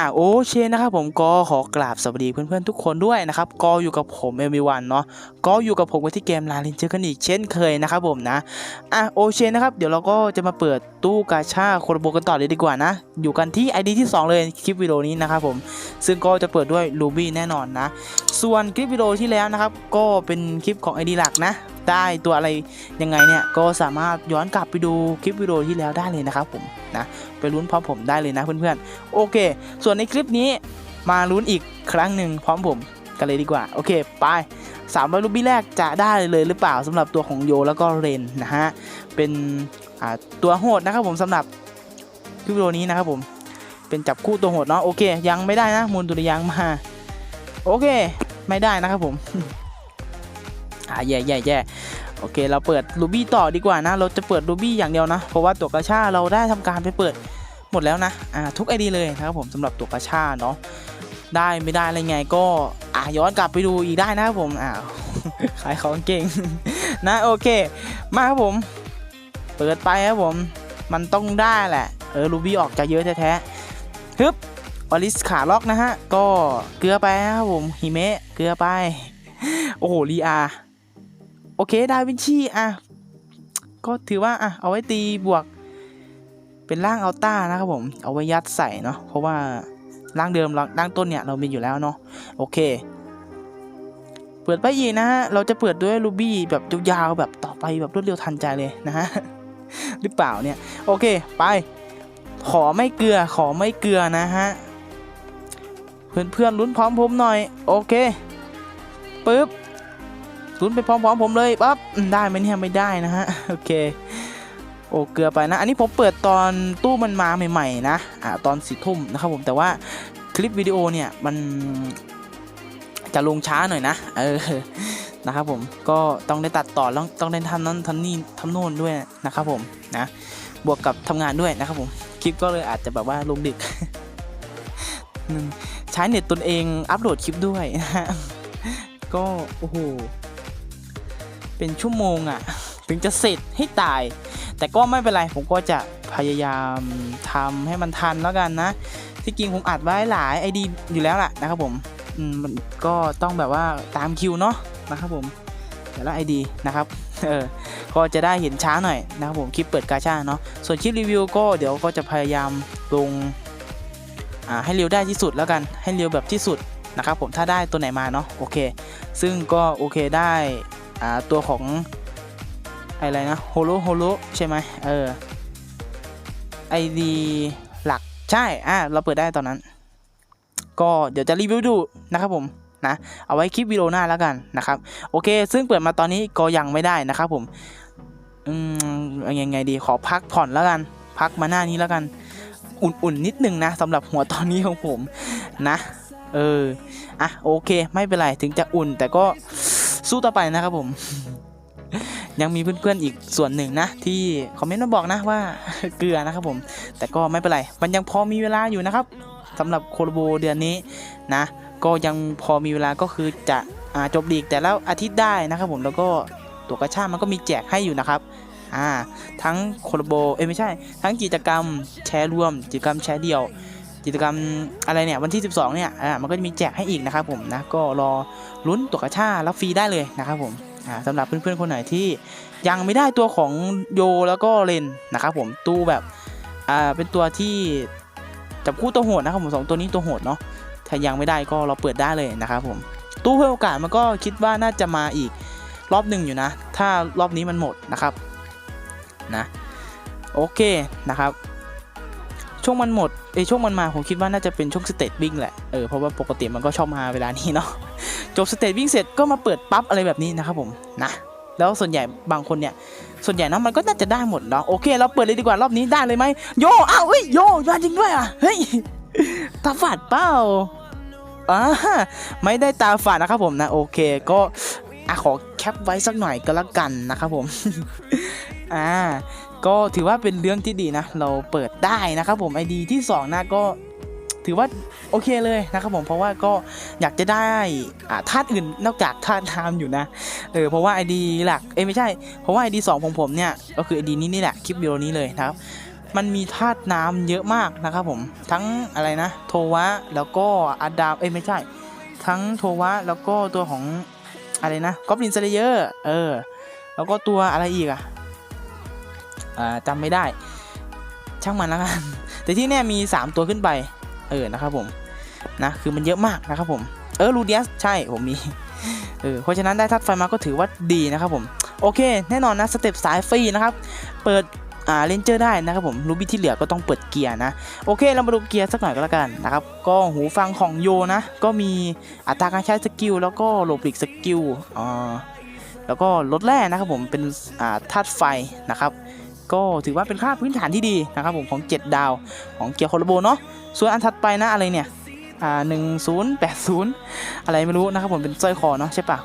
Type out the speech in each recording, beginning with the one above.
อ่าโอเคนะครับผมก็ขอกราบสวัสดีเพื่อนๆทุกคนด้วยนะครับก็อยู่กับผมเอมิวันเนาะก็อยู่กับผมกันที่เกมลาลินเจอกันอีกเช่นเคยนะครับผมนะอะโอเคนะครับเดี๋ยวเราก็จะมาเปิดตู้กาชาโคโรโบกันต่อเลยดีกว่านะ อยู่กันที่ ID ที่ 2 เลยคลิปวิดีโอนี้นะครับผมซึ่งก็จะเปิดด้วยลูบี้แน่นอนนะ ส่วนคลิปวิดีโอที่แล้วนะครับก็เป็นคลิปของ ID หลักนะ ได้ตัวอะไรยังไงเนี่ยก็สามารถย้อนกลับไปดูคลิปวิดีโอที่แล้วได้เลยนะครับผมนะไปลุ้นพร้อมผมได้เลยนะเพื่อนๆโอเค ส่วนในคลิปนี้มาลุ้นอีกครั้งหนึ่งพร้อมผมกันเลยดีกว่า โอเค ไปสามร้อยลูบี้แรกจะได้เลยหรือเปล่าสำหรับตัวของโยแล้วก็เรนนะฮะ เป็นตัวโหดนะครับผมสำหรับคลิปวิดีโอนี้นะครับผม เป็นจับคู่ตัวโหดเนาะ โอเค ยังไม่ได้นะมูลตุลยังมา โอเค ไม่ได้นะครับผม แย่แย่แย่โอเค เราเปิดลูบี้ต่อดีกว่านะ เราจะเปิดลูบี้อย่างเดียวนะ เพราะว่าตัวกระชาเราได้ทำการไปเปิดหมดแล้วนะอ่าทุกไอดีเลยนะครับผมสำหรับตัวกระชาเนาะได้ไม่ได้อะไรไงก็อ่าย้อนกลับไปดูอีกได้นะครับผมอ่าขายของเก่งนะโอเค มาครับผม เปิดไปครับผม มันต้องได้แหละ เออรูบี้ออกจะเยอะแท้ๆฮึบอลิสขาล็อกนะฮะ ก็เกลือไปครับผมฮิเมะเกลือไป โอ้โหลีอา โอเค ดาวินชีอะ ก็ถือว่าอะ เอาไว้ตีบวก เป็นร่างอัลต้านะครับผม เอาไว้ยัดใส่เนาะ เพราะว่าร่างเดิมราร่างต้นเนี่ยเรามีอยู่แล้วเนาะ โอเค เปิดไปอีกนะฮะ เราจะเปิดด้วยรูบี้แบบยาวๆแบบต่อไปแบบรวดเร็วทันใจเลยนะฮะ หรือเปล่าเนี่ย โอเค ไป ขอไม่เกลือ ขอไม่เกลือนะฮะ เพื่อนๆลุ้นพร้อมผมหน่อย โอเคปึ๊บ ลุ้นไปพร้อมๆผมเลยปั๊บได้ไหมเนี่ยไม่ได้นะฮะโอเคโอเกลือไปนะ อันนี้ผมเปิดตอนตู้มันมาใหม่ๆนะอ่าตอนสี่ทุ่มนะครับผมแต่ว่าคลิปวิดีโอเนี่ยมันจะลงช้าหน่อยนะเออนะครับผมก็ต้องได้ตัดต่อแล้วต้องได้ทำนั้นทำนี่ทำโน่นด้วยนะครับผมนะบวกกับทำงานด้วยนะครับผมคลิปก็เลยอาจจะแบบว่าลงดึกใช้เน็ตตนเองอัปโหลดคลิปด้วยนะฮะก็โอ้โห เป็นชั่วโมงอะ่ะ ถึงจะเสร็จให้ตาย แต่ก็ไม่เป็นไร ผมก็จะพยายามทำให้มันทันแล้วกันนะ ที่จริงผมอัดไว้หลายไอดีอยู่แล้วแหละนะครับผมอืมมันก็ต้องแบบว่าตามคิวเนาะนะครับผมแต่ละไอดีนะครับเออก็จะได้เห็นช้าหน่อยนะครับผมคลิปเปิดกาชาเนาะส่วนคลิปรีวิวก็เดี๋ยวก็จะพยายามลงอ่าให้เร็วได้ที่สุดแล้วกันให้เร็วแบบที่สุดนะครับผมถ้าได้ตัวไหนมาเนาะโอเค ซึ่งก็โอเคได้ ตัวของอะไรนะโฮโลโฮโลใช่ไหมเออไอดีหลักใช่อ่าเราเปิดได้ตอนนั้น ก็เดี๋ยวจะรีวิวดูนะครับผมนะเอาไว้คลิปวิดีโอหน้าแล้วกันนะครับโอเค ซึ่งเปิดมาตอนนี้ก็ยังไม่ได้นะครับผมอืมเอายังไงดีขอพักผ่อนแล้วกัน พักมาหน้านี้แล้วกัน อุ่นๆนิดนึงนะสำหรับหัวตอนนี้ของผมนะ เอออะโอเค ไม่เป็นไรถึงจะอุ่นแต่ก็ สู้ต่อไปนะครับผม ยังมีเพื่อนๆอีกส่วนหนึ่งนะ ที่คอมเมนต์มาบอกนะว่าเกลือนะครับผม แต่ก็ไม่เป็นไร มันยังพอมีเวลาอยู่นะครับสำหรับโคโลโบเดือนนี้นะ ก็ยังพอมีเวลาก็คือจะอจบลีกแต่แล้วอาทิตย์ได้นะครับผมแล้วก็ตัวกระชามันก็มีแจกให้อยู่นะครับอ่าทั้งโคโลโบเอ้ไม่ใช่ ทั้งกิจกรรมแชร์รวม กิจกรรมแชร์เดี่ยว กิจกรรมอะไรเนี่ยวันที่ 12 เนี่ยอ่ามันก็จะมีแจกให้อีกนะครับผมนะก็รอลุ้นตัวกระชารับฟรีได้เลยนะครับผมอ่าสำหรับเพื่อนๆคนไหนที่ยังไม่ได้ตัวของโยแล้วก็เลนนะครับผมตู้แบบอ่าเป็นตัวที่จับคู่ตัวโหดนะครับผมสองตัวนี้ตัวโหดเนาะถ้ายังไม่ได้ก็เราเปิดได้เลยนะครับผมตู้เพิ่มโอกาสมันก็คิดว่าน่าจะมาอีกรอบหนึ่งอยู่นะ ถ้ารอบนี้มันหมดนะครับนะโอเคนะครับ ช่วงมันหมดเอช่วงมันมาผมคิดว่าน่าจะเป็นช่วงสเตจวิ่งแหละเออเพราะว่าปกติมันก็ชอบมาเวลานี้เนาะจบสเตจวิ่งเสร็จก็มาเปิดปั๊บอะไรแบบนี้นะครับผมนะแล้วส่วนใหญ่บางคนเนี่ยส่วนใหญ่นะมันก็น่าจะได้หมดเนาะโอเค เราเปิดเลยดีกว่ารอบนี้ได้เลยไหมโยอ้าวเฮ้ยโยยจริงด้วยอะเฮ้ยตาฝาดเปล่าอ่าไม่ได้ตาฝาดนะครับผมนะโอเคก็อะขอแคปไว้สักหน่อยก็แล้วกันนะครับผมอ่า ก็ถือว่าเป็นเรื่องที่ดีนะ เราเปิดได้นะครับผมไอดีที่ 2 นะก็ถือว่าโอเคเลยนะครับผมเพราะว่าก็อยากจะได้อ่าธาตุอื่นนอกจากธาตุน้ำอยู่นะเออเพราะว่าไอดีหลักเอ้ไม่ใช่เพราะว่าไอดีสองของผมเนี่ยก็คือไอดีนี้นี่แหละคลิปวิดีโอนี้เลยนะครับมันมีธาตุน้ำเยอะมากนะครับผมทั้งอะไรนะ โทวะแล้วก็อาดามเอ้ไม่ใช่ ทั้งโทวะแล้วก็ตัวของอะไรนะกอบลินสเลเยอร์เออแล้วก็ตัวอะไรอีกอะ จำไม่ได้ ช่างมันแล้วกันแต่ที่แน่มี 3 ตัวขึ้นไป เออนะครับผมนะคือมันเยอะมากนะครับผมเออรูเดียสใช่ผมมีเออเพราะฉะนั้นได้ทัดไฟมาก็ถือว่าดีนะครับผมโอเค แน่นอนนะสเต็ปสายฟรีนะครับ เปิดอ่าเลนเจอร์ได้นะครับผมรูบี้ที่เหลือก็ต้องเปิดเกียร์นะ โอเค เรามาดูเกียร์สักหน่อยก็แล้วกันนะครับ ก็หูฟังของโยนะ ก็มีอัตราการใช้สกิลแล้วก็โลบลิกสกิลอ่าแล้วก็ลดแร่นะครับผมเป็นอ่าธาตุไฟนะครับ ก็ถือว่าเป็นค่าพื้นฐานที่ดีนะครับผมของ 7 ดาวของเกียร์โคโลโบเนาะส่วนอันถัดไปนะอะไรเนี่ยอ่าหนึ่งศูนย์แปดศูนย์อะไรไม่รู้นะครับผมเป็นสร้อยคอเนาะใช่ปะ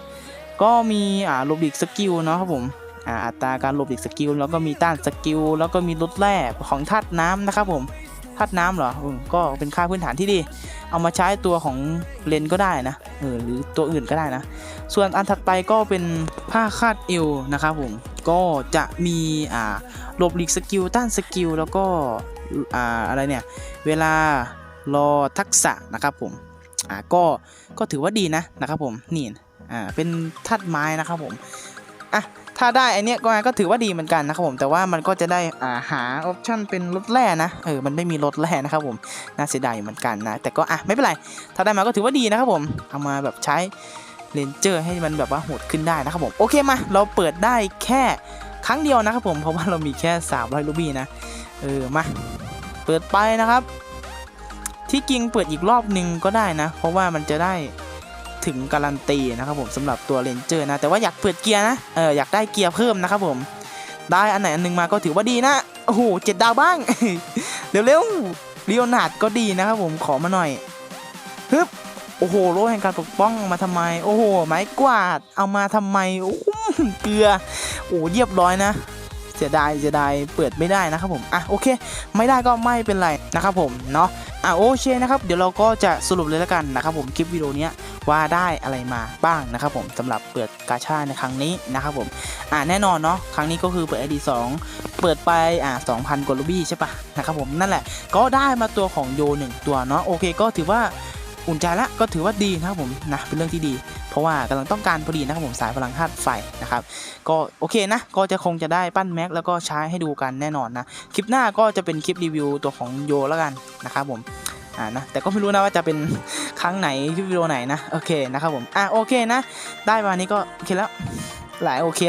ก็มีอ่าลบดิกสกิลเนาะครับผมอ่าอัตราการลบดิกสกิลแล้วก็มีต้านสกิลแล้วก็มีลดแร่ของธาตุน้ำนะครับผม ธาตุน้ำเหรออก็เป็นค่าพื้นฐานที่ดี เอามาใช้ตัวของเลนก็ได้นะเออหรือตัวอื่นก็ได้นะ ส่วนอันถัดไปก็เป็นผ้าคาดเอวนะครับผมก็จะมีอ่าหลบหลีกสกิลต้านสกิลแล้วก็อ่าอะไรเนี่ยเวลารอทักษะนะครับผมอ่าก็ก็ถือว่าดีนะนะครับผมนี่อ่าเป็นทัดไม้นะครับผมอะ ถ้าได้ไอเนี้ยก็ก็ถือว่าดีเหมือนกันนะครับผมแต่ว่ามันก็จะได้อ่าหาออปชั่นเป็นรถแร่นะเออมันไม่มีรถแร่นะครับผมน่าเสียดายเหมือนกันนะแต่ก็อะไม่เป็นไรถ้าได้มาก็ถือว่าดีนะครับผมเอามาแบบใช้เลนเจอร์ให้มันแบบว่าโหดขึ้นได้นะครับผมโอเคมาเราเปิดได้แค่ครั้งเดียวนะครับผมเพราะว่าเรามีแค่ 300รูบี้นะเออมาเปิดไปนะครับ ที่จริงเปิดอีกรอบหนึ่งก็ได้นะ เพราะว่ามันจะได้ ถึงการันตีนะครับผมสำหรับตัวเรนเจอร์นะ แต่ว่าอยากเปิดเกียร์นะเอออยากได้เกียร์เพิ่มนะครับผม ได้อันไหนอันหนึงมาก็ถือว่าดีนะโอ้โหเจ็ดดาวบ้างเร็วๆเรียวนาดก็ดีนะครับผมขอมาหน่อยฮึบโอ้โหโล่แห่งการปกป้องมาทำไม โอ้โหไม้กวาดเอามาทำไมโอ้โหเกลือโอ้เรียบร้อยนะ สียดายเสียดายเปิดไม่ได้นะครับผมอะโอเค ไม่ได้ก็ไม่เป็นไรนะครับผมเนาะอะโอเคนะครับเดี๋ยวเราก็จะสรุปเลยแล้วกันนะครับผมคลิปวิดีโอนี้ว่าได้อะไรมาบ้างนะครับผมสำหรับเปิดกาชาในครั้งนี้นะครับผมอะแน่นอนเนาะครั้งนี้ก็คือเปิด ID 2เปิดไปอะ2,000กว่าลูบี้ใช่ปะนะครับผมนั่นแหละก็ได้มาตัวของโยหนึ่งตัวเนาะโอเคก็ถือว่า อุ่นใจละก็ถือว่าดีนะครับผมนะเป็นเรื่องที่ดี เพราะว่ากำลังต้องการพอดีนะครับผมสายพลังธาตุไฟนะครับก็โอเคนะก็จะคงจะได้ปั้นแม็กแล้วก็ใช้ให้ดูกันแน่นอนนะคลิปหน้าก็จะเป็นคลิปรีวิวตัวของโยแล้วกันนะครับผมอ่านะแต่ก็ไม่รู้นะว่าจะเป็นครั้งไหนคลิปวิดีโอไหนนะโอเคนะครับผมอะโอเคนะ ได้มานี้ก็โอเคแล้ว หลายโอเค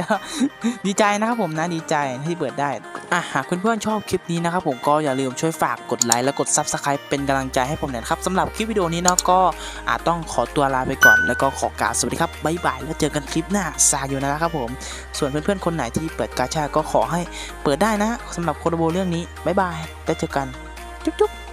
ดีใจนะครับผมนะดีใจที่เปิดได้อะหากเพื่อนๆชอบคลิปนี้นะครับผมก็อย่าลืมช่วยฝากกดไลค์และกด Subscribe เป็นกำลังใจให้ผมหน่อยครับสำหรับคลิปวิดีโอนี้เนาะก็อาจต้องขอตัวลาไปก่อน แล้วก็ขอกาวสวัสดีครับบ๊ายบายแล้วเจอกันคลิปหน้าซาอยู่นะครับผม ส่วนเพื่อนๆคนไหนที่เปิดกาชาก็ขอให้เปิดได้นะสำหรับโคโดโบเรื่องนี้บ๊ายบายแล้วเจอกันจุ๊บๆ